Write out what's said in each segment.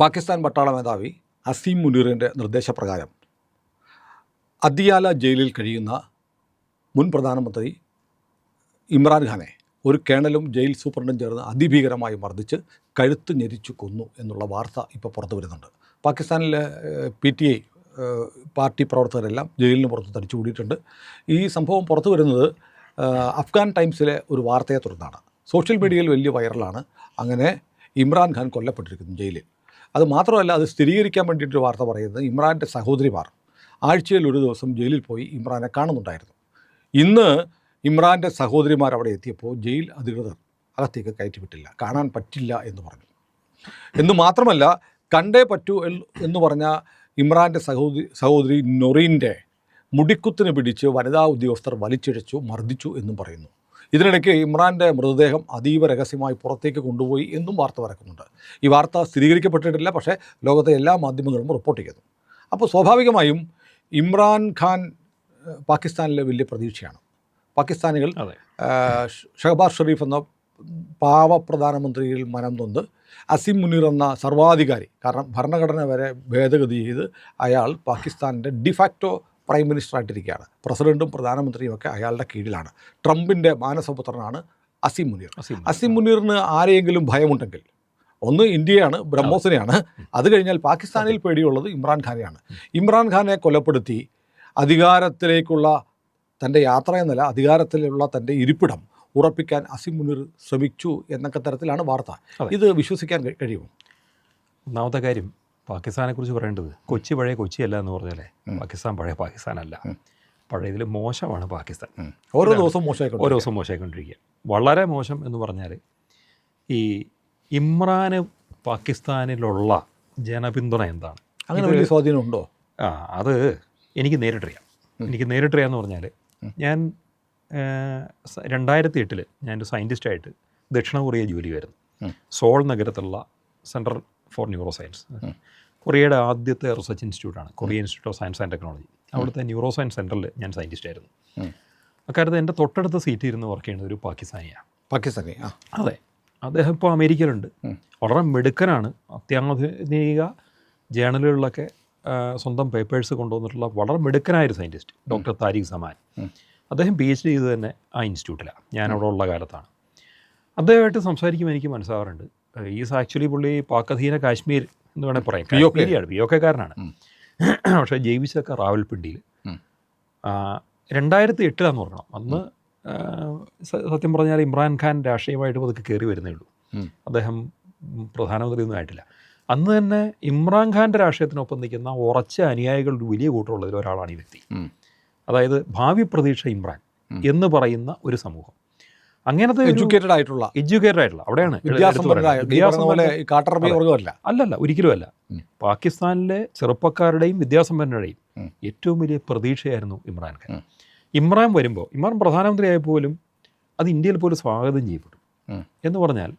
പാകിസ്ഥാൻ പട്ടാള മേധാവി അസീം മുനീറിന്റെ നിർദ്ദേശപ്രകാരം അദിയാല ജയിലിൽ കഴിയുന്ന മുൻ പ്രധാനമന്ത്രി ഇമ്രാൻഖാനെ ഒരു കേണലും ജയിൽ സൂപ്രണ്ടും ചേർന്ന് അതിഭീകരമായി മർദ്ദിച്ച് കഴുത്ത് ഞെരിച്ചു കൊന്നു എന്നുള്ള വാർത്ത ഇപ്പോൾ പുറത്തു വരുന്നുണ്ട്. പാകിസ്ഥാനിലെ പി ടി ഐ പാർട്ടി പ്രവർത്തകരെല്ലാം ജയിലിന് പുറത്ത് തടിച്ചുകൂടിയിട്ടുണ്ട്. ഈ സംഭവം പുറത്തു വരുന്നത് അഫ്ഗാൻ ടൈംസിലെ ഒരു വാർത്തയെ തുടർന്നാണ്. സോഷ്യൽ മീഡിയയിൽ വലിയ വൈറലാണ്. അങ്ങനെ ഇമ്രാൻഖാൻ കൊല്ലപ്പെട്ടിരിക്കുന്നു ജയിലിൽ. അത് മാത്രമല്ല അത് സ്ഥിരീകരിക്കാൻ വേണ്ടിയിട്ടൊരു വാർത്ത പറയുന്നത് ഇമ്രാന്റെ സഹോദരിമാർ. ആഴ്ചയിൽ ഒരു ദിവസം ജയിലിൽ പോയി ഇമ്രാനെ കാണുന്നുണ്ടായിരുന്നു. ഇന്ന് ഇമ്രാന്റെ സഹോദരിമാർ അവിടെ എത്തിയപ്പോൾ ജയിൽ അധികൃതർ അകത്തേക്ക് കയറ്റിവിട്ടില്ല കാണാൻ പറ്റില്ല എന്ന് പറഞ്ഞു. എന്ന് മാത്രമല്ല കണ്ടേ പറ്റൂ എന്ന് പറഞ്ഞ ഇമ്രാന്റെ സഹോദരി സഹോദരി നൊറീന്റെ മുടിക്കുത്തിന് പിടിച്ച് വനിതാ ഉദ്യോഗസ്ഥർ വലിച്ചിഴച്ചു മർദ്ദിച്ചു എന്നും പറയുന്നു. ഇതിനിടയ്ക്ക് ഇമ്രാന്റെ മൃതദേഹം അതീവ രഹസ്യമായി പുറത്തേക്ക് കൊണ്ടുപോയി എന്നും വാർത്ത പറക്കുന്നുണ്ട് ഈ വാർത്ത സ്ഥിരീകരിക്കപ്പെട്ടിട്ടില്ല പക്ഷേ ലോകത്തെ എല്ലാ മാധ്യമങ്ങളും റിപ്പോർട്ട് ചെയ്യുന്നു. അപ്പോൾ സ്വാഭാവികമായും ഇമ്രാൻ ഖാൻ പാകിസ്ഥാനിലെ വലിയ പ്രതീക്ഷയാണ്. പാകിസ്ഥാനികൾ ഷഹബാസ് ഷെറീഫ് എന്ന പാവ പ്രധാനമന്ത്രിയിൽ മനം തൊന്ന് അസിം മുനീർ എന്ന സർവാധികാരി കാരണം ഭരണഘടന വരെ ഭേദഗതി ചെയ്ത് അയാൾ പാകിസ്ഥാനിന്റെ ഡിഫാക്റ്റോ പ്രൈം മിനിസ്റ്റർ ആയിട്ടിരിക്കുകയാണ്. പ്രസിഡന്റും പ്രധാനമന്ത്രിയും ഒക്കെ അയാളുടെ കീഴിലാണ്. ട്രംപിന്റെ മാനസപുത്രനാണ് അസീം മുനീർ. അസീം അസിം മുനീറിന് ആരെയെങ്കിലും ഭയമുണ്ടെങ്കിൽ ഒന്ന് ഇന്ത്യയാണ് ബ്രഹ്മോസിനെയാണ്. അത് കഴിഞ്ഞാൽ പാകിസ്ഥാനിൽ പേടിയുള്ളത് ഇമ്രാൻഖാനെയാണ് ഇമ്രാൻഖാനെ കൊലപ്പെടുത്തി അധികാരത്തിലേക്കുള്ള തന്റെ യാത്ര എന്നല്ല അധികാരത്തിലുള്ള തന്റെ ഇരിപ്പിടം ഉറപ്പിക്കാൻ അസിം മുനീർ ശ്രമിച്ചു എന്നൊക്കെ തരത്തിലാണ് വാർത്ത. ഇത് വിശ്വസിക്കാൻ കഴിയുമോ? ഒന്നാമത്തെ കാര്യം പാകിസ്ഥാനെ കുറിച്ച് പറയേണ്ടത് കൊച്ചി പഴയ കൊച്ചിയല്ല എന്ന് പറഞ്ഞാലേ? പാകിസ്ഥാൻ പഴയ പാകിസ്ഥാനല്ല. പഴയതിൽ മോശമാണ് പാകിസ്ഥാൻ. ഓരോ ദിവസവും മോശമായി ഓരോ ദിവസം മോശമായിക്കൊണ്ടിരിക്കുക. വളരെ മോശം എന്ന് പറഞ്ഞാൽ ഈ ഇമ്രാന് പാകിസ്ഥാനിലുള്ള ജനപിന്തുണ എന്താണ്? അങ്ങനെ വലിയ സ്വാധീനം ഉണ്ടോ ആ അത് എനിക്ക് നേരിട്ടറിയാം. എനിക്ക് നേരിട്ടറിയാന്ന് പറഞ്ഞാൽ ഞാൻ രണ്ടായിരത്തി എട്ടിൽ ഞാനൊരു സയന്റിസ്റ്റായിട്ട് ദക്ഷിണ കൊറിയ ജോലി വരുന്നു സോൾ നഗരത്തിലുള്ള സെന്റർ ഫോർ ന്യൂറോ സയൻസ് കൊറിയയുടെ ആദ്യത്തെ research ഇൻസ്റ്റിറ്റ്യൂട്ടാണ് Korea Institute of Science and Technology. അവിടുത്തെ ന്യൂറോ സയൻസ് സെന്ററിൽ ഞാൻ സയന്റിസ്റ്റ് ആയിരുന്നു. അക്കാര്യത്തിൽ എന്റെ തൊട്ടടുത്ത സീറ്റ് ഇരുന്ന് വർക്ക് ചെയ്യുന്നത് ഒരു പാകിസ്ഥാനിയാണ്. പാകിസ്ഥാനി അതെ. അദ്ദേഹം ഇപ്പോൾ അമേരിക്കയിലുണ്ട്. വളരെ മിടുക്കനാണ്. അത്യാധുനിക ജേണലുകളിലൊക്കെ സ്വന്തം പേപ്പേഴ്സ് കൊണ്ടുവന്നിട്ടുള്ള വളരെ മിടുക്കനായ ഒരു സയന്റിസ്റ്റ് ഡോക്ടർ താരിഖ് സമാൻ. അദ്ദേഹം പി എച്ച് ഡി ചെയ്ത് തന്നെ ആ ഇൻസ്റ്റിറ്റ്യൂട്ടിലാണ് ഞാൻ അവിടെ ഉള്ള കാലത്താണ്. അദ്ദേഹമായിട്ട് സംസാരിക്കുമ്പോൾ എനിക്ക് മനസ്സിലാവാറുണ്ട് ഈസ് ആക്ച്വലി പുള്ളി പാക്കധീന കാശ്മീർ എന്ന് വേണമെങ്കിൽ പറയാം. പി ഒ കെയാണ് പി ഒ കാരനാണ്. ഉം. പക്ഷേ ജൈവിച്ചൊക്കെ റാവൽപിണ്ടിയിൽ. രണ്ടായിരത്തി എട്ടിലാന്ന് പറയണം അന്ന് സത്യം പറഞ്ഞാൽ ഇമ്രാൻഖാൻ രാഷ്ട്രീയമായിട്ട് പതുക്കെ കയറി വരുന്നേ ഉള്ളൂ. അദ്ദേഹം പ്രധാനമന്ത്രിയൊന്നും ആയിട്ടില്ല. അന്ന് തന്നെ ഇമ്രാൻഖാന്റെ രാഷ്ട്രീയത്തിനൊപ്പം നിൽക്കുന്ന ഉറച്ച അനുയായികളുടെ വലിയ കൂട്ടമുള്ളതിൽ ഒരാളാണ് ഈ വ്യക്തി. അതായത് ഭാവി പ്രതീക്ഷ ഇമ്രാൻ എന്ന് പറയുന്ന ഒരു സമൂഹം. അങ്ങനത്തെ എഡ്യൂക്കേറ്റഡ് ആയിട്ടുള്ള. എഡ്യൂക്കേറ്റഡ് ആയിട്ടുള്ള. അവിടെയാണ്. പോലെ കാട്ടറബി അതെ. അല്ലല്ല ഒരിക്കലും അല്ല പാകിസ്ഥാനിലെ ചെറുപ്പക്കാരുടെയും വിദ്യാസമ്പന്നരുടെയും. ഏറ്റവും വലിയ പ്രതീക്ഷയായിരുന്നു ഇമ്രാൻഖാൻ ഖാൻ. ഇമ്രാൻ വരുമ്പോൾ ഇമ്രാൻ പ്രധാനമന്ത്രിയായ പോലും അത് ഇന്ത്യയിൽ പോലും സ്വാഗതം ചെയ്യപ്പെട്ടു എന്ന് പറഞ്ഞാൽ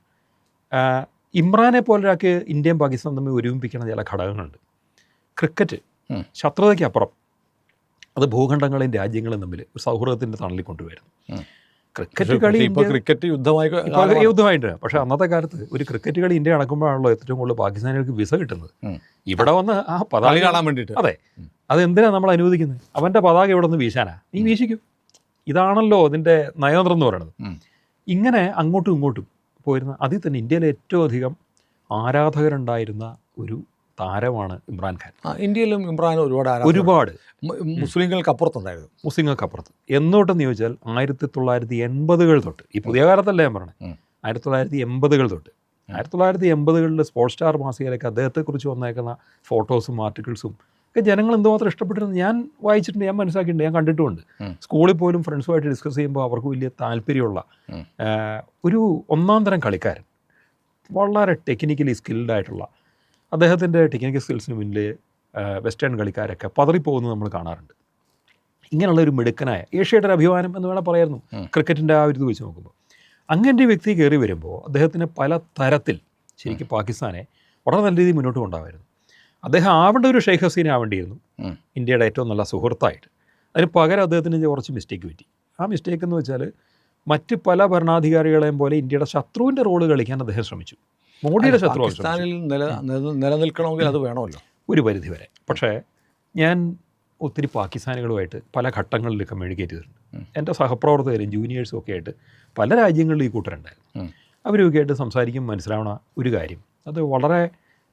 ഇമ്രാനെ പോലൊരാൾക്ക് ഇന്ത്യയും പാകിസ്ഥാനും തമ്മിൽ ഒരുമിപ്പിക്കുന്ന ചില ഘടകങ്ങളുണ്ട്. ക്രിക്കറ്റ് ശത്രുതയ്ക്കപ്പുറം അത് ഭൂഖണ്ഡങ്ങളെയും രാജ്യങ്ങളും തമ്മിൽ ഒരു സൗഹൃദത്തിന്റെ തണലിൽ കൊണ്ടുവരുന്നു. ക്രിക്കറ്റ് കളി ഇപ്പൊ ക്രിക്കറ്റ് യുദ്ധമായി യുദ്ധമായിട്ട് പക്ഷേ അന്നത്തെ കാലത്ത് ഒരു ക്രിക്കറ്റ് കളി ഇന്ത്യ നടക്കുമ്പോഴാണല്ലോ ഏറ്റവും കൂടുതൽ പാകിസ്ഥാനികൾക്ക് വിസ കിട്ടുന്നത്. ഇവിടെ വന്ന് ആ പതാക കാണാൻ വേണ്ടിട്ട് അതെ. അത് എന്തിനാ നമ്മൾ അനുവദിക്കുന്നത്? അവന്റെ പതാക ഇവിടെ നിന്ന് വീശാനാ. നീ വീശിക്കും. ഇതാണല്ലോ അതിന്റെ നയതന്ത്രം എന്ന് പറയുന്നത്. ഇങ്ങനെ അങ്ങോട്ടും ഇങ്ങോട്ടും പോയിരുന്ന അതിൽ തന്നെ ഇന്ത്യയിലെ ഏറ്റവും അധികം ആരാധകരുണ്ടായിരുന്ന ഒരു താരമാണ് ഇമ്രാൻഖാൻ ഖാൻ. ഇന്ത്യയിലും ഇമ്രാൻ ഒരുപാട് ഒരുപാട്. മുസ്ലിങ്ങൾക്ക് അപ്പുറത്തുണ്ടായിരുന്നു മുസ്ലിങ്ങൾക്കപ്പുറത്ത്. എന്നോട്ടെന്ന് ചോദിച്ചാൽ ആയിരത്തി തൊള്ളായിരത്തി എൺപതുകൾ തൊട്ട്. ഈ പുതിയ കാലത്തല്ല ഞാൻ പറഞ്ഞത്. ആയിരത്തി തൊള്ളായിരത്തി എൺപതുകൾ തൊട്ട്. ആയിരത്തി തൊള്ളായിരത്തി എൺപതുകളിൽ സ്പോർട്സ് സ്റ്റാർ മാസികയിലൊക്കെ അദ്ദേഹത്തെക്കുറിച്ച് വന്നേക്കുന്ന ഫോട്ടോസും ആർട്ടിക്കിൾസും ഒക്കെ ജനങ്ങൾ എന്തുമാത്രം ഇഷ്ടപ്പെട്ടിരുന്നു? ഞാൻ വായിച്ചിട്ടുണ്ട് ഞാൻ മനസ്സിലാക്കിയിട്ടുണ്ട് ഞാൻ കണ്ടിട്ടുമുണ്ട്. സ്കൂളിൽ പോലും ഫ്രണ്ട്സുമായിട്ട് ഡിസ്കസ് ചെയ്യുമ്പോൾ അവർക്ക് വലിയ താല്പര്യമുള്ള ഒരു ഒന്നാം തരം കളിക്കാരൻ. വളരെ ടെക്നിക്കലി സ്കിൽഡ് ആയിട്ടുള്ള അദ്ദേഹത്തിന്റെ ടെക്നിക്കൽ സ്കിൽസിന് മുന്നിൽ വെസ്റ്റേൺ കളിക്കാരൊക്കെ പതറിപ്പോകുന്നത് നമ്മൾ കാണാറുണ്ട്. ഇങ്ങനെയുള്ള ഒരു മിടുക്കനായ ഏഷ്യയുടെ ഒരു അഭിമാനം എന്ന് വേണം പറയായിരുന്നു ഉം. ക്രിക്കറ്റിന്റെ ആ ഒരു ഇത് വെച്ച് നോക്കുമ്പോൾ. അങ്ങനെ ഒരു വ്യക്തി കയറി വരുമ്പോൾ അദ്ദേഹത്തിന് പല തരത്തിൽ ശരിക്കും പാകിസ്ഥാനെ വളരെ നല്ല രീതിയിൽ മുന്നോട്ട് കൊണ്ടുപോകാമായിരുന്നു. അദ്ദേഹം ആവേണ്ട ഒരു ഷെയ്ഖ് ഹസീന ആവേണ്ടിയിരുന്നു. ഇന്ത്യയുടെ ഏറ്റവും നല്ല സുഹൃത്തായിട്ട്. അതിന് പകരം അദ്ദേഹത്തിന് കുറച്ച് മിസ്റ്റേക്ക് പറ്റി. ആ മിസ്റ്റേക്ക് എന്ന് വെച്ചാൽ മറ്റ് പല ഭരണാധികാരികളെയും പോലെ ഇന്ത്യയുടെ ശത്രുവിന്റെ റോൾ കളിക്കാൻ അദ്ദേഹം ശ്രമിച്ചു. മോഡിയുടെ ശത്രു പാകിസ്ഥാനിൽ നില നില- നിലനിൽക്കണമെങ്കിൽ അത് വേണമല്ലോ. ഒരു പരിധി വരെ പക്ഷേ ഞാൻ ഒത്തിരി പാകിസ്ഥാനികളുമായിട്ട് പല ഘട്ടങ്ങളിൽ കമ്മ്യൂണിക്കേറ്റ് ചെയ്തിട്ടുണ്ട്. എന്റെ സഹപ്രവർത്തകരും ജൂനിയേഴ്സും ഒക്കെ ആയിട്ട് പല രാജ്യങ്ങളിലും ഈ കൂട്ടരുണ്ടായിരുന്നു. അവരൊക്കെ ആയിട്ട് സംസാരിക്കും മനസ്സിലാവണ ഒരു കാര്യം. അത് വളരെ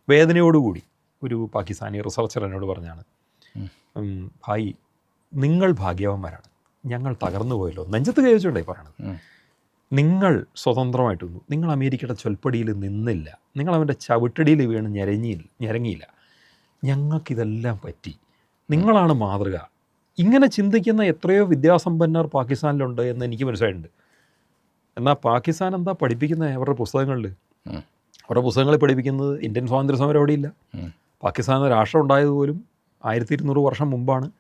വേദനയോടുകൂടി ഒരു പാകിസ്ഥാനി റിസർച്ചർ എന്നോട് പറഞ്ഞാണ് ഭായി നിങ്ങൾ ഭാഗ്യവാന്മാരാണ്. ഞങ്ങൾ തകർന്നു പോയല്ലോ നെഞ്ചത്ത് കൈവച്ചുകൊണ്ടായി പറയണത്. നിങ്ങൾ സ്വതന്ത്രമായിട്ട് നിന്നു. നിങ്ങൾ അമേരിക്കയുടെ ചൊൽപ്പടിയിൽ നിന്നില്ല. നിങ്ങൾ അവന്റെ ചവിട്ടടിയിൽ വീണ് ഞരങ്ങിയില്ല ഞരങ്ങിയില്ല. ഞങ്ങൾക്കിതെല്ലാം പറ്റി. നിങ്ങളാണ് മാതൃക. ഇങ്ങനെ ചിന്തിക്കുന്ന എത്രയോ വിദ്യാസമ്പന്നർ പാകിസ്ഥാനിലുണ്ട് എന്ന് എനിക്ക് മനസ്സിലായിട്ടുണ്ട്. എന്നാൽ പാകിസ്ഥാൻ എന്താ പഠിപ്പിക്കുന്നത് അവരുടെ പുസ്തകങ്ങളിൽ? അവരുടെ പുസ്തകങ്ങളിൽ പഠിപ്പിക്കുന്നത് ഇന്ത്യൻ സ്വാതന്ത്ര്യ സമരം അവിടെ ഇല്ല ഉം. പാകിസ്ഥാൻ രാഷ്ട്രം ഉണ്ടായത് പോലും ആയിരത്തി ഇരുന്നൂറ് വർഷം മുമ്പാണ്.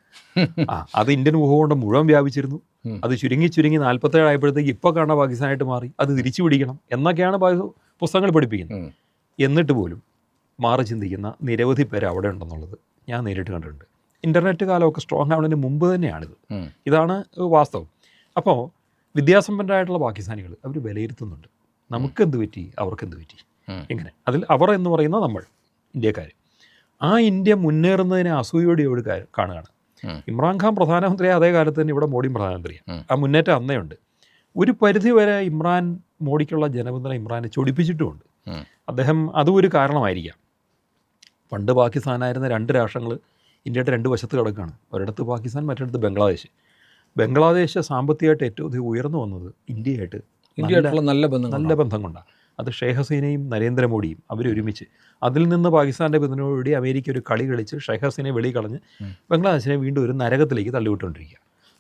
ആ അത് ഇന്ത്യൻ ഭൂഖണ്ഡം മുഴുവൻ വ്യാപിച്ചിരുന്നു. അത് ചുരുങ്ങി ചുരുങ്ങി നാൽപ്പത്തേഴ് ആയപ്പോഴത്തേക്ക് ഇപ്പോൾ കാണുന്ന പാകിസ്ഥാനായിട്ട് മാറി അത് തിരിച്ചു പിടിക്കണം എന്നൊക്കെയാണ് പുസ്തകങ്ങൾ പഠിപ്പിക്കുന്നത്. എന്നിട്ട് പോലും മാറി ചിന്തിക്കുന്ന നിരവധി പേര് അവിടെ ഉണ്ടെന്നുള്ളത് ഞാൻ നേരിട്ട് കണ്ടിട്ടുണ്ട്. ഇന്റർനെറ്റ് കാലമൊക്കെ സ്ട്രോങ് ആവുന്നതിന് മുമ്പ് തന്നെയാണിത്. ഇതാണ് വാസ്തവം. അപ്പോൾ വിദ്യാസമ്പന്നരായിട്ടുള്ള പാകിസ്ഥാനികൾ അവർ വിലയിരുത്തുന്നുണ്ട്. നമുക്കെന്ത് പറ്റി? അവർക്കെന്ത് പറ്റി? എങ്ങനെ ഇങ്ങനെ. അതിൽ അവർ എന്ന് പറയുന്ന നമ്മൾ ഇന്ത്യക്കാർ ആ ഇന്ത്യ മുന്നേറുന്നതിനെ അസൂയോടെ കാര്യം കാണുകയാണ്. ഇമ്രാൻഖാൻ പ്രധാനമന്ത്രി അതേ കാലത്ത് തന്നെ ഇവിടെ മോഡിയും പ്രധാനമന്ത്രിയാണ്. ആ മുന്നേറ്റം അന്നേ ഉണ്ട് ഒരു പരിധി വരെ ഇമ്രാൻ മോഡിക്കുള്ള ജനപിന്തുണ ഇമ്രാനെ ചൊടിപ്പിച്ചിട്ടുമുണ്ട്. അദ്ദേഹം അതും ഒരു കാരണമായിരിക്കാം. പണ്ട് പാകിസ്ഥാനായിരുന്ന രണ്ട് രാഷ്ട്രങ്ങൾ ഇന്ത്യയുടെ രണ്ട് വശത്ത് കിടക്കുകയാണ്. ഒരിടത്ത് പാകിസ്ഥാൻ മറ്റിടത്ത് ബംഗ്ലാദേശ്. ബംഗ്ലാദേശ് സാമ്പത്തികമായിട്ട് ഏറ്റവും അധികം ഉയർന്നു വന്നത് ഇന്ത്യയായിട്ട്. ഇന്ത്യയായിട്ടുള്ള നല്ല ബന്ധം നല്ല ബന്ധം കൊണ്ടാണ്. അത് ഷെയ്ഖ് ഹസീനയും നരേന്ദ്രമോദിയും അവരൊരുമിച്ച് അതിൽ നിന്ന് പാകിസ്ഥാന്റെ പിന്തുണയോടുകൂടി അമേരിക്ക ഒരു കളി കളിച്ച് ഷെയ്ഖ് ഹസീനെ വെളി കളഞ്ഞ് ബംഗ്ലാദേശിനെ വീണ്ടും ഒരു നരകത്തിലേക്ക് തള്ളിവിട്ടുകൊണ്ടിരിക്കുക.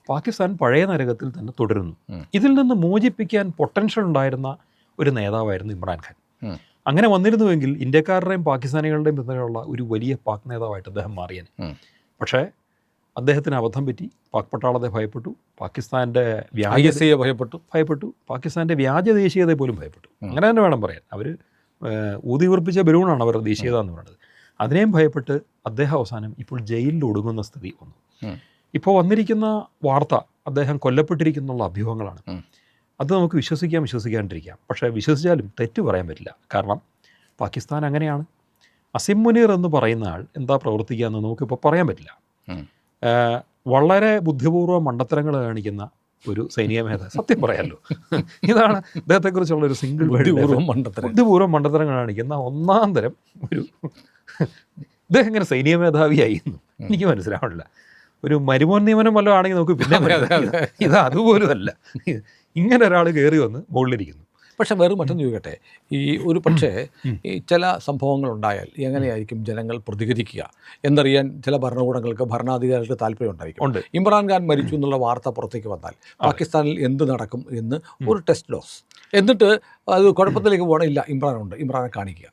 പാകിസ്ഥാൻ പഴയ നരകത്തിൽ തന്നെ തുടരുന്നു. ഇതിൽ നിന്ന് മോചിപ്പിക്കാൻ പൊട്ടൻഷ്യൽ ഉണ്ടായിരുന്ന ഒരു നേതാവായിരുന്നു ഇമ്രാൻഖാൻ. അങ്ങനെ വന്നിരുന്നുവെങ്കിൽ ഇന്ത്യക്കാരുടെയും പാകിസ്ഥാനികളുടെയും പിന്തുണയുള്ള ഒരു വലിയ പാക് നേതാവായിട്ട് അദ്ദേഹം മാറിയൻ പക്ഷേ അദ്ദേഹത്തിന് അബദ്ധം പറ്റി. പാക് പട്ടാളത്തെ ഭയപ്പെട്ടു. പാകിസ്ഥാന്റെ വ്യാജതയെ ഭയപ്പെട്ടു. ഭയപ്പെട്ടു. പാകിസ്ഥാന്റെ വ്യാജ ദേശീയതയെ പോലും ഭയപ്പെട്ടു. അങ്ങനെ തന്നെ വേണം പറയാൻ. അവർ ഊതി ഉറപ്പിച്ച ബലൂണാണ് അവരുടെ ദേശീയത എന്ന് പറയുന്നത്. അതിനെയും ഭയപ്പെട്ട് അദ്ദേഹം അവസാനം ഇപ്പോൾ ജയിലിൽ ഒടുങ്ങുന്ന സ്ഥിതി വന്നു. ഇപ്പോൾ വന്നിരിക്കുന്ന വാർത്ത അദ്ദേഹം കൊല്ലപ്പെട്ടിരിക്കുന്നുള്ള അഭ്യൂഹങ്ങളാണ്. അത് നമുക്ക് വിശ്വസിക്കാം വിശ്വസിക്കാണ്ടിരിക്കാം. പക്ഷേ വിശ്വസിച്ചാലും തെറ്റ് പറയാൻ പറ്റില്ല. കാരണം പാകിസ്ഥാൻ അങ്ങനെയാണ്. അസിം മുനീർ എന്ന് പറയുന്ന ആൾ എന്താ പ്രവർത്തിക്കുക എന്ന് നമുക്കിപ്പോൾ പറയാൻ പറ്റില്ല. വളരെ ബുദ്ധിപൂർവം മണ്ടത്തരങ്ങൾ കാണിക്കുന്ന ഒരു സൈനിക മേധാവി. സത്യം പറയാമല്ലോ ഇതാണ് അദ്ദേഹത്തെക്കുറിച്ചുള്ള ഒരു സിംഗിൾ ബുദ്ധിപൂർവം മണ്ടത്തരം ബുദ്ധിപൂർവം മണ്ടത്തരങ്ങൾ കാണിക്കുന്ന ഒന്നാം തരം ഒരു ഇദ്ദേഹം എങ്ങനെ സൈനിക മേധാവിയായി എനിക്ക് മനസ്സിലാവണില്ല ഒരു മരുമോൻ നിയമനം വല്ലതും ആണെങ്കിൽ നമുക്ക് പിന്നെ ഇത് അതുപോലും അല്ല ഇങ്ങനെ ഒരാൾ കയറി വന്ന് മുകളിലിരിക്കുന്നു. പക്ഷെ വേറെ മറ്റൊന്ന് ചോദിക്കട്ടെ? ഈ ഒരു പക്ഷേ ഈ ചില സംഭവങ്ങൾ ഉണ്ടായാൽ എങ്ങനെയായിരിക്കും ജനങ്ങൾ പ്രതികരിക്കുക? എന്നറിയാൻ ചില ഭരണകൂടങ്ങൾക്ക് ഭരണാധികാരികൾക്ക് താല്പര്യം ഉണ്ടായിരിക്കും. ഉണ്ട്. ഇമ്രാൻഖാൻ മരിച്ചു എന്നുള്ള വാർത്ത പുറത്തേക്ക് വന്നാൽ പാകിസ്ഥാനിൽ എന്ത് നടക്കും എന്ന് ഒരു ടെസ്റ്റ് ഡോസ് എന്നിട്ട് അത് കുഴപ്പത്തിലേക്ക് പോകണം. ഇല്ല ഇമ്രാനുണ്ട് ഇമ്രാനെ കാണിക്കുക.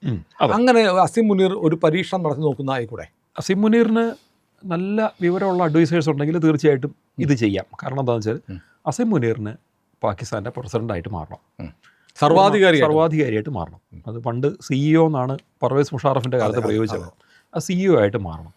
അങ്ങനെ അസിം മുനീർ ഒരു പരീക്ഷണം നടത്തി നോക്കുന്ന ആയിക്കൂടെ? അസിം മുനീറിന് നല്ല വിവരമുള്ള അഡ്വൈസേഴ്സ് ഉണ്ടെങ്കിൽ തീർച്ചയായിട്ടും ഇത് ചെയ്യാം. കാരണം എന്താണെന്ന് വെച്ചാൽ. അസിം മുനീറിന് പാകിസ്ഥാന്റെ പ്രസിഡന്റായിട്ട് മാറണം. സർവാധികാരി സർവാധികാരിയായിട്ട് മാറണം. അത് പണ്ട് സിഇഒ എന്നാണ് പർവേസ് മുഷാറഫിന്റെ കാലത്ത് പ്രയോഗിച്ചത്. ആ സിഇഒ ആയിട്ട് മാറണം.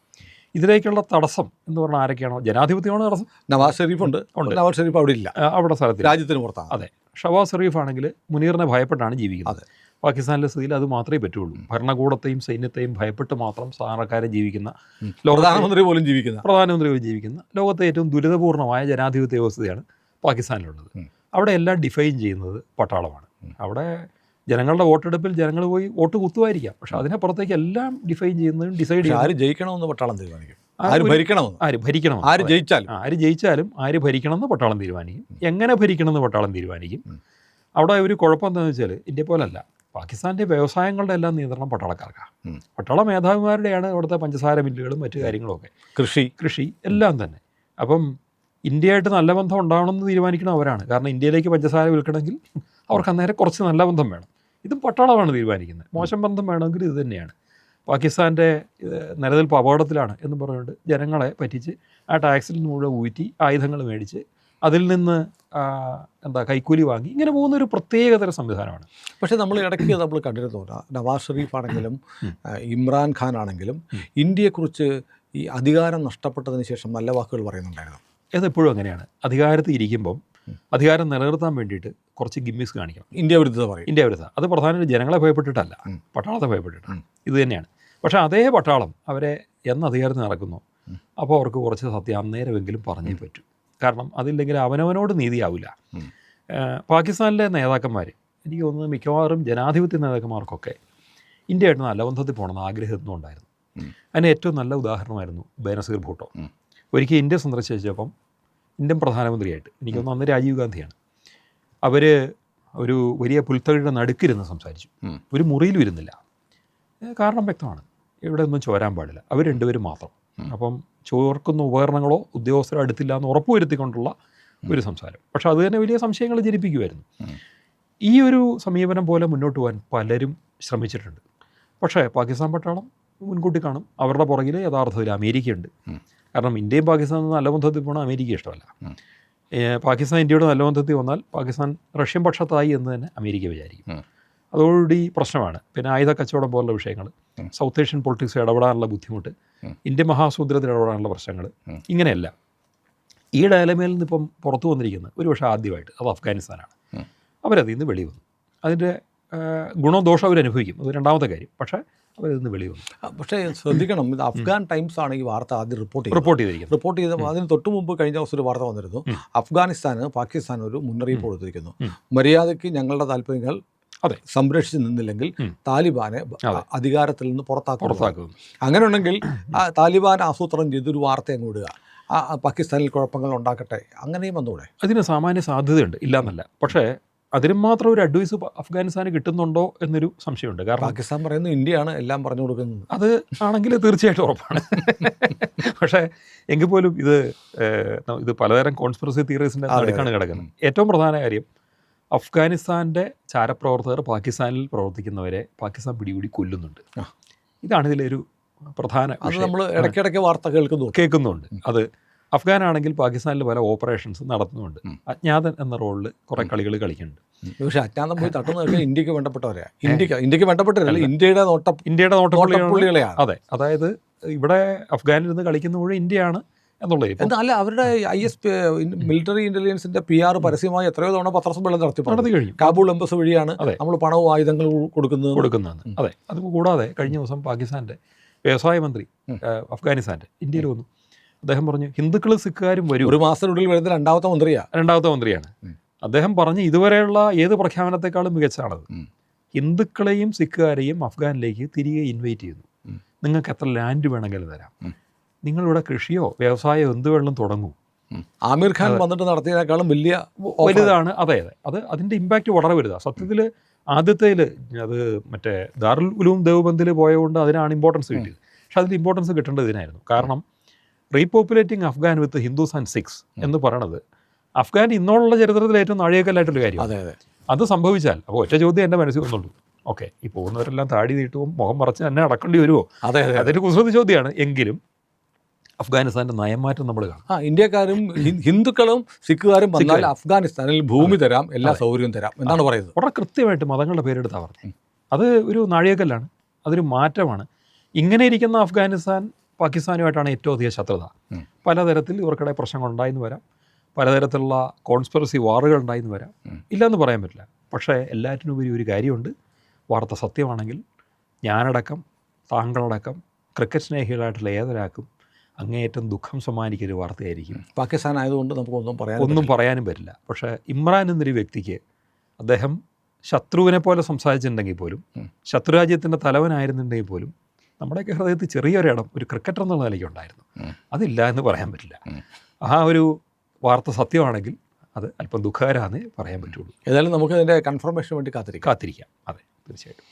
ഇതിലേക്കുള്ള തടസ്സം എന്ന് പറഞ്ഞാൽ ആരൊക്കെയാണോ? ജനാധിപത്യമാണ് തടസ്സം. നവാസ് ഷെരീഫ് ഉണ്ട്. ഉണ്ട്. നവാസ് ഷെരീഫ് അവിടെ ഇല്ല. അവിടെ സ്ഥലത്ത് രാജ്യത്തിന് പുറത്താണ്. അതെ. ഷവാസ് ഷെരീഫ് ആണെങ്കിൽ മുനീറിനെ ഭയപ്പെട്ടാണ് ജീവിക്കുന്നത്. അതെ. പാകിസ്ഥാനിലെ സ്ഥിതിയിൽ അത് മാത്രമേ പറ്റുള്ളൂ. ഭരണകൂടത്തെയും സൈന്യത്തെയും ഭയപ്പെട്ട് മാത്രം സാധാരണക്കാരെ ജീവിക്കുന്ന പ്രധാനമന്ത്രി പോലും ജീവിക്കുന്ന. പ്രധാനമന്ത്രി പോലും ജീവിക്കുന്ന ലോകത്തെ ഏറ്റവും ദുരിതപൂർണമായ ജനാധിപത്യ വ്യവസ്ഥയാണ് പാകിസ്ഥാനിലുള്ളത്. അവിടെ എല്ലാം ഡിഫൈൻ ചെയ്യുന്നത് പട്ടാളമാണ്. അവിടെ ജനങ്ങളുടെ വോട്ടെടുപ്പിൽ ജനങ്ങൾ പോയി വോട്ട് കുത്തുമായിരിക്കാം. പക്ഷെ അതിനപ്പുറത്തേക്ക് എല്ലാം ഡിഫൈൻ ചെയ്യുന്നതും ഡിസൈഡ് ചെയ്യുന്നതും ആര് ജയിക്കണമെന്ന് പട്ടാളം തീരുമാനിക്കും. ആര് ഒരു- ആര് ഭരിക്കണം ആര് ജയിച്ചാലും. ആര് ജയിച്ചാലും ആര് ഭരിക്കണമെന്ന് പട്ടാളം തീരുമാനിക്കും. എങ്ങനെ ഭരിക്കണമെന്ന് പട്ടാളം തീരുമാനിക്കും. അവിടെ ഒരു കുഴപ്പം എന്താണെന്ന് വെച്ചാൽ ഇന്ത്യ പോലല്ല. പാകിസ്ഥാന്റെ വ്യവസായങ്ങളുടെ എല്ലാം നിയന്ത്രണം പട്ടാളക്കാർക്കാണ്. പട്ടാള മേധാവിമാരുടെയാണ് അവിടുത്തെ പഞ്ചസാര മില്ലുകളും മറ്റു കാര്യങ്ങളൊക്കെ. കൃഷി. കൃഷി എല്ലാം തന്നെ. അപ്പം ഇന്ത്യയായിട്ട് നല്ല ബന്ധം ഉണ്ടാവണമെന്ന് തീരുമാനിക്കണം അവരാണ്. കാരണം ഇന്ത്യയിലേക്ക് പഞ്ചസാര വിൽക്കണമെങ്കിൽ അവർക്ക് അന്നേരം കുറച്ച് നല്ല ബന്ധം വേണം. ഇതും പട്ടാളമാണ് തീരുമാനിക്കുന്നത്. മോശം ബന്ധം വേണമെങ്കിൽ ഇത് തന്നെയാണ്. പാകിസ്ഥാന്റെ നിലനിൽപ്പ് അപകടത്തിലാണ് എന്ന് പറഞ്ഞുകൊണ്ട് ജനങ്ങളെ പറ്റിച്ച് ആ ടാക്സിൽ നിന്ന് മുഴുവൻ ഊറ്റി ആയുധങ്ങൾ മേടിച്ച് അതിൽ നിന്ന് എന്താ കൈക്കൂലി വാങ്ങി ഇങ്ങനെ പോകുന്ന ഒരു പ്രത്യേകതര സംവിധാനമാണ്. പക്ഷേ നമ്മൾ ഇടയ്ക്ക് നമ്മൾ കണ്ടിരുന്നു ന- നവാസ് ഷെറീഫ് ആണെങ്കിലും. ഇമ്രാൻ ഖാൻ ആണെങ്കിലും. ഇന്ത്യയെക്കുറിച്ച് ഈ അധികാരം നഷ്ടപ്പെട്ടതിന് ശേഷം നല്ല വാക്കുകൾ പറയുന്നുണ്ടായിരുന്നു. അതെപ്പോഴും അങ്ങനെയാണ്. അധികാരത്തിൽ ഇരിക്കുമ്പം അധികാരം നിലനിർത്താൻ വേണ്ടിയിട്ട് കുറച്ച് ഗിമ്മിക്സ് കാണിക്കണം. ഇന്ത്യ വിരുദ്ധത പറയും. ഇന്ത്യ വിരുദ്ധ അത് പ്രധാനമായിട്ട് ജനങ്ങളെ ഭയപ്പെട്ടിട്ടല്ല. പട്ടാളത്തെ ഭയപ്പെട്ടിട്ടാണ്. ഇത് തന്നെയാണ്. പക്ഷേ അതേ പട്ടാളം അവരെ എന്ന അധികാരത്തിൽ നടക്കുന്നു. അപ്പോൾ അവർക്ക് കുറച്ച് സത്യം അന്നേരമെങ്കിലും പറഞ്ഞേ പറ്റൂ. കാരണം അതില്ലെങ്കിൽ അവനവനോട് നീതിയാവില്ല. പാകിസ്ഥാനിലെ നേതാക്കന്മാർ എനിക്ക് തോന്നുന്നത് മിക്കവാറും ജനാധിപത്യ നേതാക്കന്മാർക്കൊക്കെ ഇന്ത്യയായിട്ട് നല്ല ബന്ധത്തിൽ പോകണമെന്ന് ആഗ്രഹമൊന്നും ഉണ്ടായിരുന്നു. അതിന് ഏറ്റവും നല്ല ഉദാഹരണമായിരുന്നു ബേനസീർ ഭൂട്ടോ. ഒരിക്കൽ ഇന്ത്യ സന്ദർശിച്ചപ്പം ഇന്ത്യൻ പ്രധാനമന്ത്രിയായിട്ട് എനിക്ക് തോന്നുന്നു അന്ന് രാജീവ് ഗാന്ധിയാണ്. അവർ ഒരു വലിയ പുൽത്തകിയുടെ നടുക്കിരുന്ന് സംസാരിച്ചു. ഒരു മുറിയിലും ഇരുന്നില്ല. കാരണം വ്യക്തമാണ്. ഇവിടെ ഒന്നും ചോരാൻ പാടില്ല. അവർ രണ്ടുപേരും മാത്രം. അപ്പം ചോർക്കുന്ന ഉപകരണങ്ങളോ ഉദ്യോഗസ്ഥരോ അടുത്തില്ല എന്ന് ഉറപ്പുവരുത്തിക്കൊണ്ടുള്ള ഒരു സംസാരം. പക്ഷെ അത് തന്നെ വലിയ സംശയങ്ങൾ ജനിപ്പിക്കുമായിരുന്നു ഈ ഒരു സമീപനം പോലെ മുന്നോട്ട് പോകാൻ പലരും ശ്രമിച്ചിട്ടുണ്ട്. പക്ഷേ പാകിസ്ഥാൻ പട്ടാളം മുൻകൂട്ടി കാണും. അവരുടെ പുറകിൽ യഥാർത്ഥത്തിൽ അമേരിക്കയുണ്ട്. കാരണം ഇന്ത്യയും പാകിസ്ഥാനും നല്ല ബന്ധത്തിൽ പോകണം അമേരിക്ക ഇഷ്ടമല്ല. പാകിസ്ഥാൻ ഇന്ത്യയുടെ നല്ല ബന്ധത്തിൽ വന്നാൽ പാകിസ്ഥാൻ റഷ്യൻ പക്ഷത്തായി എന്ന് തന്നെ അമേരിക്ക വിചാരിക്കും. അതോടുകൂടി പ്രശ്നമാണ്. പിന്നെ ആയുധ കച്ചവടം പോലുള്ള വിഷയങ്ങൾ. സൗത്ത് ഏഷ്യൻ പൊളിറ്റിക്സ് ഇടപെടാനുള്ള ബുദ്ധിമുട്ട്. ഇന്ത്യ ഇന്ത്യൻ മഹാസമുദ്രത്തിൽ ഇടപെടാനുള്ള പ്രശ്നങ്ങൾ. ഇങ്ങനെയല്ല. ഈ ഡയലമയിൽ നിന്നിപ്പം പുറത്തു വന്നിരിക്കുന്നത് ഒരു പക്ഷേ ആദ്യമായിട്ട്. അത് അഫ്ഗാനിസ്ഥാനാണ്. അവരതിൽ നിന്ന് വെളി വന്നു അതിന്റെ ഗുണവും അവരനുഭവിക്കും. അനുഭവിക്കും അത് രണ്ടാമത്തെ കാര്യം. പക്ഷേ അവരിന്ന് വെളി വന്നു. പക്ഷേ ശ്രദ്ധിക്കണം. ഇത് അഫ്ഗാൻ ടൈംസ് ആണ് ഈ വാർത്ത ആദ്യം റിപ്പോർട്ട് ചെയ്തത്. റിപ്പോർട്ട് ചെയ്തിരിക്കുന്നത്. റിപ്പോർട്ട് ചെയ്ത അതിന് തൊട്ട് മുമ്പ് കഴിഞ്ഞ ദിവസം ഒരു വാർത്ത വന്നിരുന്നു. അഫ്ഗാനിസ്ഥാന് പാകിസ്ഥാൻ ഒരു മുന്നറിയിപ്പ് കൊടുത്തിരിക്കുന്നു. മര്യാദയ്ക്ക് ഞങ്ങളുടെ താല്പര്യങ്ങൾ അതെ. സംരക്ഷിച്ചു നിന്നില്ലെങ്കിൽ. താലിബാനെ അധികാരത്തിൽ നിന്ന് പുറത്താക്കും പുറത്താക്കും അങ്ങനെ ഉണ്ടെങ്കിൽ താലിബാൻ ആസൂത്രണം ചെയ്തൊരു വാർത്ത അങ്ങ് വിടുക പാകിസ്ഥാനിൽ കുഴപ്പങ്ങൾ ഉണ്ടാക്കട്ടെ. അങ്ങനെയും വന്നുകൂടെ അതിന് സാമാന്യ സാധ്യതയുണ്ട്. ഇല്ലാന്നല്ല. പക്ഷേ അതിനും മാത്രം ഒരു അഡ്വൈസ് അഫ്ഗാനിസ്ഥാന് കിട്ടുന്നുണ്ടോ എന്നൊരു സംശയമുണ്ട്. കാരണം പാകിസ്ഥാൻ പറയുന്നു ഇന്ത്യയാണ് എല്ലാം പറഞ്ഞു കൊടുക്കുന്നത്. അത് ആണെങ്കിൽ തീർച്ചയായിട്ടും ഉറപ്പാണ്. പക്ഷേ എങ്കിൽ പോലും ഇത് ഇത് പലതരം കോൺസ്പിറസി തിയറീസിന്റെ അടുക്കാണ് കിടക്കുന്നത്. ഏറ്റവും പ്രധാന കാര്യം അഫ്ഗാനിസ്ഥാന്റെ ചാരപ്രവർത്തകർ പാകിസ്ഥാനിൽ പ്രവർത്തിക്കുന്നവരെ പാകിസ്ഥാൻ പിടികൂടി കൊല്ലുന്നുണ്ട്. ഇതാണ് ഇതിലൊരു പ്രധാന അത്. നമ്മൾ ഇടയ്ക്കിടയ്ക്ക് വാർത്ത കേൾക്കുന്നു കേൾക്കുന്നുണ്ട്. അത് അഫ്ഗാനാണെങ്കിൽ പാകിസ്ഥാനിൽ പല ഓപ്പറേഷൻസ് നടത്തുന്നുണ്ട്. അജ്ഞാതൻ എന്ന റോളിൽ കുറേ കളികൾ കളിക്കുന്നുണ്ട്. പക്ഷേ അജ്ഞാതം പോയി തട്ടുന്നതൊക്കെ ഇന്ത്യയ്ക്ക് വേണ്ടപ്പെട്ടവരാ. ഇന്ത്യയ്ക്ക് ഇന്ത്യയ്ക്ക് വേണ്ടപ്പെട്ടവരല്ല ഇന്ത്യയുടെ നോട്ട ഇന്ത്യയുടെ നോട്ടപ്പുള്ളികളെയാണ് അതെ. അതായത് ഇവിടെ അഫ്ഗാനിൽ നിന്ന് കളിക്കുന്ന മുഴുവൻ ഇന്ത്യയാണ് എന്നുള്ളത്. അല്ല അവരുടെ ഐ എസ് പി മിലിറ്ററി ഇന്റലിജൻസിന്റെ പി ആർ പരസ്യമായി എത്രയോ തവണ പത്രസമ്മേളനം നടത്തി നടത്തി കഴിഞ്ഞു. കാബൂൾ എംബസ് വഴിയാണ് നമ്മൾ പണവും ആയുധങ്ങളും കൊടുക്കുന്നത്. കൊടുക്കുന്നത്. അതെ അത്. കൂടാതെ കഴിഞ്ഞ ദിവസം പാകിസ്ഥാന്റെ വ്യവസായ മന്ത്രി അഫ്ഗാനിസ്ഥാന്റെ ഇന്ത്യയിൽ വന്നു. അദ്ദേഹം പറഞ്ഞു ഹിന്ദുക്കൾ സിഖുകാരും വരും. ഒരു മാസത്തിനുള്ളിൽ വരുന്ന രണ്ടാമത്തെ മന്ത്രിയാ. രണ്ടാമത്തെ മന്ത്രിയാണ്. അദ്ദേഹം പറഞ്ഞു ഇതുവരെയുള്ള ഏത് പ്രഖ്യാപനത്തെക്കാളും മികച്ചാണത്. ഹിന്ദുക്കളെയും സിഖുകാരെയും അഫ്ഗാനിലേക്ക് തിരികെ ഇൻവൈറ്റ് ചെയ്യുന്നു. നിങ്ങൾക്ക് എത്ര ലാൻഡ് വേണമെങ്കിലും തരാം. നിങ്ങളിവിടെ കൃഷിയോ വ്യവസായമോ എന്ത് വേണമെങ്കിലും തുടങ്ങൂ. ആമിർ ഖാൻ വന്നിട്ട് നടത്തിയതിനേക്കാളും വലിയ വലുതാണ് അതെ അതെ. അത് അതിന്റെ ഇമ്പാക്റ്റ് വളരെ വലുതാണ് സത്യത്തിൽ ആദ്യത്തേൽ അത് മറ്റേ ദാറുൽ ഉലൂം ദേവബന്ധിൽ പോയതുകൊണ്ട് അതിനാണ് ഇമ്പോർട്ടൻസ് കിട്ടിയത്. പക്ഷെ അതിന്റെ ഇമ്പോർട്ടൻസ് കിട്ടേണ്ടത് ഇതിനായിരുന്നു. കാരണം repopulating Afghan with Hindus and Sikhs എന്ന് പറയണത്. അഫ്ഗാൻ ഇന്നോളുള്ള ചരിത്രത്തിൽ ഏറ്റവും നാഴികക്കല്ലായിട്ടൊരു കാര്യം അതെ അതെ. അത് സംഭവിച്ചാൽ അപ്പോൾ ഒറ്റ ചോദ്യം എന്റെ മനസ്സിൽ വന്നുള്ളൂ. ഓക്കെ ഈ പോകുന്നവരെല്ലാം താടി നീട്ടുമ്പോൾ മുഖം മറച്ച് തന്നെ അടക്കേണ്ടി വരുമോ അതെ അതെ അതൊരു കുസൃതി ചോദ്യമാണ്. എങ്കിലും അഫ്ഗാനിസ്ഥാന്റെ നയമാറ്റം നമ്മൾ കാണും. ആ ഇന്ത്യക്കാരും ഹിന്ദുക്കളും സിഖുകാരും വന്നാൽ അഫ്ഗാനിസ്ഥാനിൽ ഭൂമി തരാം എല്ലാ സൗകര്യവും തരാം എന്നാണ് പറയുന്നത്. വളരെ കൃത്യമായിട്ട് മതങ്ങളുടെ പേരെടുത്താണ് പറഞ്ഞത്. അത് ഒരു നാഴികക്കല്ലാണ്. അതൊരു മാറ്റമാണ്. ഇങ്ങനെ ഇരിക്കുന്ന അഫ്ഗാനിസ്ഥാൻ പാകിസ്ഥാനുമായിട്ടാണ് ഏറ്റവും അധികം ശത്രുത. പലതരത്തിൽ ഇവർക്കിടെ പ്രശ്നങ്ങൾ ഉണ്ടായെന്ന് വരാം. പലതരത്തിലുള്ള കോൺസ്പിറസി വാറുകൾ ഉണ്ടായെന്ന് വരാം. ഇല്ല ഇല്ലയെന്ന് പറയാൻ പറ്റില്ല. പക്ഷേ എല്ലാറ്റിനുപരി ഒരു കാര്യമുണ്ട്. വാർത്ത സത്യമാണെങ്കിൽ ഞാനടക്കം താങ്കളടക്കം ക്രിക്കറ്റ് സ്നേഹികളായിട്ടുള്ള ഏതൊരാൾക്കും അങ്ങേയറ്റം ദുഃഖം സമ്മാനിക്കുന്ന ഒരു വാർത്തയായിരിക്കും. പാകിസ്ഥാൻ ആയതുകൊണ്ട് നമുക്കൊന്നും പറയാൻ ഒന്നും പറയാനും പറ്റില്ല. പക്ഷേ ഇമ്രാൻ എന്നൊരു വ്യക്തിക്ക് അദ്ദേഹം ശത്രുവിനെ പോലെ സംസാരിച്ചിട്ടുണ്ടെങ്കിൽ പോലും. ശത്രുരാജ്യത്തിന്റെ തലവനായിരുന്നുണ്ടെങ്കിൽ പോലും നമ്മുടെയൊക്കെ ഹൃദയത്തിൽ ചെറിയൊരിടം ഒരു ക്രിക്കറ്റർ എന്നുള്ള നിലയ്ക്ക് ഉണ്ടായിരുന്നു. അതില്ല എന്ന് പറയാൻ പറ്റില്ല. ആ ഒരു വാർത്ത സത്യമാണെങ്കിൽ അത് അല്പം ദുഃഖകരമാണെന്നേ പറയാൻ പറ്റുള്ളൂ. ഏതായാലും നമുക്ക് അതിന്റെ കൺഫർമേഷന് വേണ്ടി കാത്തിരിക്കാം. കാത്തിരിക്കാം. അതെ തീർച്ചയായിട്ടും.